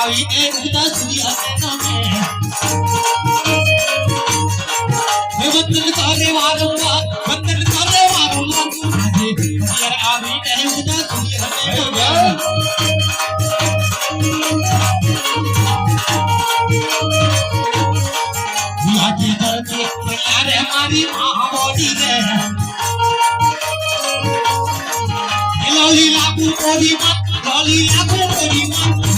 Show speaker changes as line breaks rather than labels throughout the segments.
Awi evda suya name. मैं बंदन तारे मारूँगा बंदन तारे मारूँगा तू मुझे यार आवी एवदा सुया नामे याद करके यार हमारी माँ बोली रे लॉली लागू मोरी माँ लॉली लागू मोरी माँ।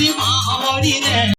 Yarim ah aline